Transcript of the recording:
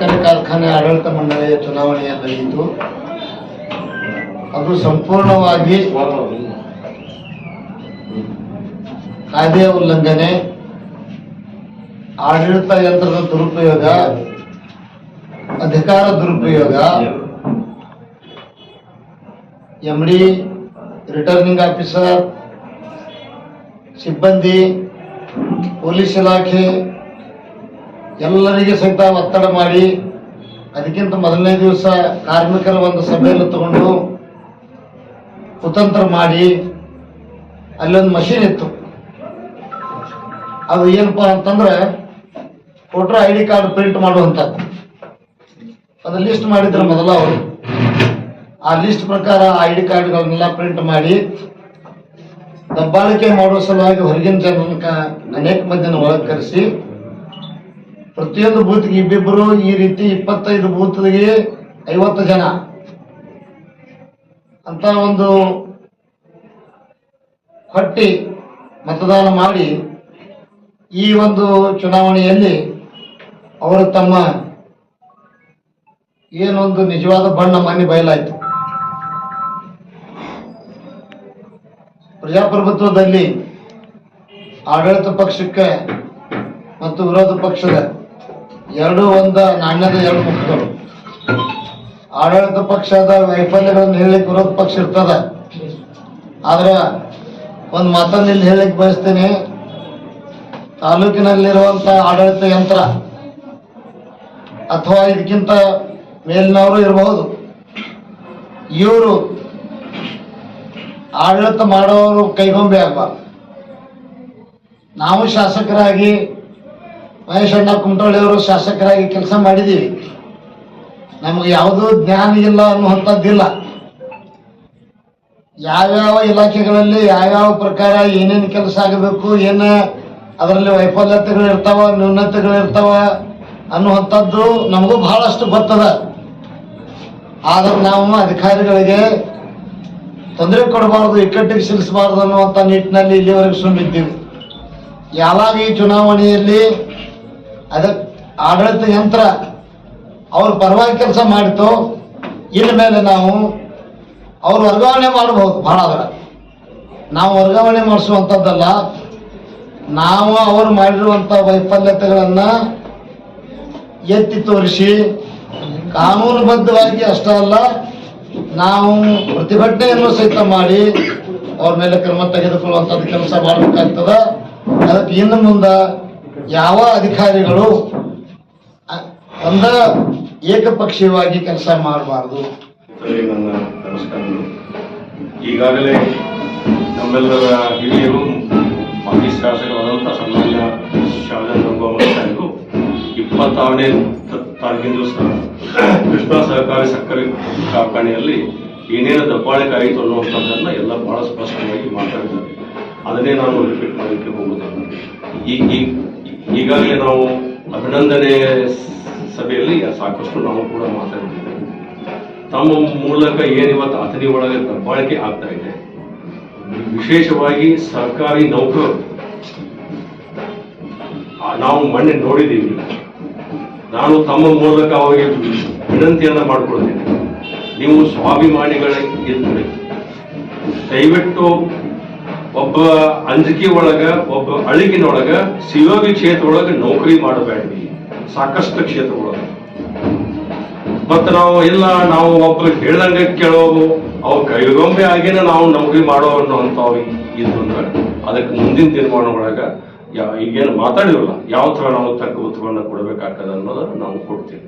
ಸಕ್ಕರೆ ಕಾರ್ಖಾನೆ ಆಡಳಿತ ಮಂಡಳಿಯ ಚುನಾವಣೆಯ ನಡೆಯಿತು ಅದು ಸಂಪೂರ್ಣವಾಗಿ ಕಾಯ್ದೆಯ ಉಲ್ಲಂಘನೆ, ಆಡಳಿತ ಯಂತ್ರದ ದುರುಪಯೋಗ, ಅಧಿಕಾರ ದುರುಪಯೋಗ ಎಂ ಡಿ ರಿಟರ್ನಿಂಗ್ ಆಫೀಸರ್ ಸಿಬ್ಬಂದಿ, ಪೊಲೀಸ್ ಇಲಾಖೆ ಎಲ್ಲರಿಗೆ ಸಹಿತ ಒತ್ತಡ ಮಾಡಿ ಅದಕ್ಕಿಂತ ಮೊದಲನೇ ದಿವಸ ಕಾರ್ಮಿಕರ ಒಂದು ಸಭೆಯನ್ನು ತಗೊಂಡು ಕುತಂತ್ರ ಮಾಡಿ ಅಲ್ಲೊಂದು ಮಷೀನ್ ಇತ್ತು. ಅದು ಏನಪ್ಪ ಅಂತಂದ್ರೆ voter I D card print ಮಾಡುವಂತ ಅದು ಲಿಸ್ಟ್ ಮಾಡಿದ್ರೆ ಮೊದಲ ಅವರು. ಆ ಲಿಸ್ಟ್ ಪ್ರಕಾರ ಐ ಡಿ ಕಾರ್ಡ್ಗಳನ್ನೆಲ್ಲ ಪ್ರಿಂಟ್ ಮಾಡಿ ದಬ್ಬಾಳಿಕೆ ಮಾಡುವ ಸಲುವಾಗಿ ಹೊರಗಿನ ಜನರನ್ನ ಅನೇಕ ಮಂದಿನ ಒಳಗೆ ಕರೆಸಿ ಪ್ರತಿಯೊಂದು ಬೂತ್ಗೆ ಇಬ್ಬಿಬ್ಬರು ಈ ರೀತಿ ಇಪ್ಪತ್ತೈದು ಬೂತ್ಗೆ ಐವತ್ತು ಜನ. ಅಂತ ಒಂದು ಹೊಟ್ಟಿ ಮತದಾನ ಮಾಡಿ ಈ ಒಂದು ಚುನಾವಣೆಯಲ್ಲಿ ಅವರು ತಮ್ಮ ಏನೊಂದು ನಿಜವಾದ ಬಣ್ಣ ಮನೆ ಬಯಲಾಯಿತು. ಪ್ರಜಾಪ್ರಭುತ್ವದಲ್ಲಿ ಆಡಳಿತ ಪಕ್ಷಕ್ಕೆ ಮತ್ತು ವಿರೋಧ ಪಕ್ಷದ ಎರಡೂ ಒಂದ, ನಾಣ್ಯದ ಎರಡು ಮುಖಗಳು. ಆಡಳಿತ ಪಕ್ಷದ ವೈಫಲ್ಯಗಳನ್ನು ಹೇಳಲಿಕ್ಕೆ ವಿರೋಧ ಪಕ್ಷ ಇರ್ತದ. ಆದ್ರೆ ಒಂದು ಮಾತನ್ನು ಇಲ್ಲಿ ಹೇಳಲಿಕ್ಕೆ ಬಯಸ್ತೀನಿ. ತಾಲೂಕಿನಲ್ಲಿರುವಂತ ಆಡಳಿತ ಯಂತ್ರ ಅಥವಾ ಇದಕ್ಕಿಂತ ಮೇಲಿನವರು ಇರಬಹುದು. ಇವರು ಆಡಳಿತ ಮಾಡೋರು ಕೈಗೊಂಬೆ ಆಗಬಾರ್ದು. ನಾವು ಶಾಸಕರಾಗಿ ಮಹೇಶ್ ಕುಂಟೋಳಿಯವರು ಶಾಸಕರಾಗಿ ಕೆಲಸ ಮಾಡಿದ್ದೀವಿ. ನಮಗೆ ಯಾವುದೂ ಜ್ಞಾನ ಇಲ್ಲ ಅನ್ನುವಂಥದ್ದಿಲ್ಲ. ಯಾವ್ಯಾವ ಇಲಾಖೆಗಳಲ್ಲಿ ಯಾವ್ಯಾವ ಪ್ರಕಾರ ಏನೇನು ಕೆಲಸ ಆಗಬೇಕು, ಏನ ಅದರಲ್ಲಿ ವೈಫಲ್ಯತೆಗಳು ಇರ್ತಾವ, ನ್ಯೂನತೆಗಳು ಇರ್ತಾವ ಅನ್ನುವಂಥದ್ದು ನಮಗೂ ಬಹಳಷ್ಟು ಗೊತ್ತದ. ಆದ್ರೆ ನಾವು ಅಧಿಕಾರಿಗಳಿಗೆ ತೊಂದರೆ ಕೊಡಬಾರ್ದು, ಇಕ್ಕಟ್ಟಿಗೆ ಸಿಲಿಸಬಾರ್ದು ಅನ್ನುವಂಥ ನಿಟ್ಟಿನಲ್ಲಿ ಇಲ್ಲಿವರೆಗೆ ಸುಮ್ಮಿದ್ದೀವಿ ಯಾವಾಗ ಈ ಚುನಾವಣೆಯಲ್ಲಿ ಅದಕ್ಕೆ ಆಡಳಿತ ಯಂತ್ರ ಅವ್ರ ಪರವಾಗಿ ಕೆಲಸ ಮಾಡಿತು ಇನ್ನು ಮೇಲೆ ನಾವು ಅವ್ರು ವರ್ಗಾವಣೆ ಮಾಡಬಹುದು ಬಹಳ ಅದರ ನಾವು ವರ್ಗಾವಣೆ ಮಾಡಿಸುವಂಥದ್ದಲ್ಲ ನಾವು ಅವರು ಮಾಡಿರುವಂಥ ವೈಫಲ್ಯತೆಗಳನ್ನ ಎತ್ತಿ ತೋರಿಸಿ, ಕಾನೂನುಬದ್ಧವಾಗಿ ಅಷ್ಟೇ ಅಲ್ಲ, ನಾವು ಪ್ರತಿಭಟನೆಯನ್ನು ಸಹಿತ ಮಾಡಿ ಅವ್ರ ಮೇಲೆ ಕ್ರಮ ತೆಗೆದುಕೊಳ್ಳುವಂಥದ್ದು ಕೆಲಸ ಮಾಡಬೇಕಾಗ್ತದ. ಅದಕ್ಕೆ ಇನ್ನು ಮುಂದೆ ಯಾವ ಅಧಿಕಾರಿಗಳು ಒಂದ ಏಕಪಕ್ಷೀಯವಾಗಿ ಕೆಲಸ ಮಾಡಬಾರ್ದು. ನನ್ನ ನಮಸ್ಕಾರಗಳು. ಈಗಾಗಲೇ ನಮ್ಮೆಲ್ಲರ ಹಿರಿಯರು, ಮಾಜಿ ಶಾಸಕರಾದಂಥ ಸಮಾಜ ಶಾಮಜನ್ ಇಪ್ಪತ್ತಾರನೇ ತ- ತಾರೀಕಿನ ದಿವಸ ಕೃಷ್ಣ ಸಹಕಾರಿ ಸಕ್ಕರೆ ಕಾರ್ಖಾನೆಯಲ್ಲಿ ಏನೇನು ದಬ್ಬಾಳಿಕಾಯಿತು ಅನ್ನುವಂಥದ್ದನ್ನ ಎಲ್ಲ ಬಹಳ ಸ್ಪಷ್ಟವಾಗಿ ಮಾತಾಡಿದ್ದಾರೆ. ಅದನ್ನೇ ನಾನು ರಿಪೀಟ್ ಮಾಡಲಿಕ್ಕೆ ಹೋಗುವುದಿಲ್ಲ. ಈ, ಈ- ಈಗಾಗಲೇ ನಾವು ಅಭಿನಂದನೆ ಸಭೆಯಲ್ಲಿ ಸಾಕಷ್ಟು ನಾವು ಕೂಡ ಮಾತಾಡಿದ್ದೇವೆ ತಮ್ಮ ಮೂಲಕ ಏನಿವತ್ತು ಅಥಣಿ ಒಳಗೆ ದಬ್ಬಾಳಿಕೆ ಆಗ್ತಾ ಇದೆ. ವಿಶೇಷವಾಗಿ ಸರ್ಕಾರಿ ನೌಕರರು. ನಾವು ಮೊನ್ನೆ ನೋಡಿದ್ದೀವಿ. ನಾನು ತಮ್ಮ ಮೂಲಕ ಅವರಿಗೆ ವಿನಂತಿಯನ್ನ ಮಾಡಿಕೊಳ್ತೇನೆ. ನೀವು ಸ್ವಾಭಿಮಾನಿಗಳೇ ದಯವಿಟ್ಟು ಒಬ್ಬ ಅಂಜಿಕೆ ಒಳಗ ಒಬ್ಬ ಅಳಿಗಿನೊಳಗ ಶಿವೋಗಿ ಕ್ಷೇತ್ರ ಒಳಗ ನೌಕರಿ ಮಾಡಬೇಡ್ರಿ. ಸಾಕಷ್ಟು ಕ್ಷೇತ್ರ ಒಳಗ ಮತ್ತ ನಾವು ಇಲ್ಲ, ನಾವು ಒಬ್ಬ ಹೇಳ್ದಂಗ ಕೇಳೋವು ಅವ್ರ ಕೈಗೊಂಬೆ ಆಗಿನ ನಾವು ನೌಕರಿ ಮಾಡೋ ಅನ್ನೋಂಥವು ಇದು ಅದಕ್ಕೆ ಮುಂದಿನ ತೀರ್ಮಾನ ಒಳಗ ಈಗೇನು ಮಾತಾಡಿರಲ್ಲ ಯಾವ ತರ ನಾವು ತಕ್ಕ ಉತ್ಪನ್ನ ಕೊಡಬೇಕಾಗ್ತದೆ ಅನ್ನೋದನ್ನ ನಾವು ಕೊಡ್ತೀವಿ.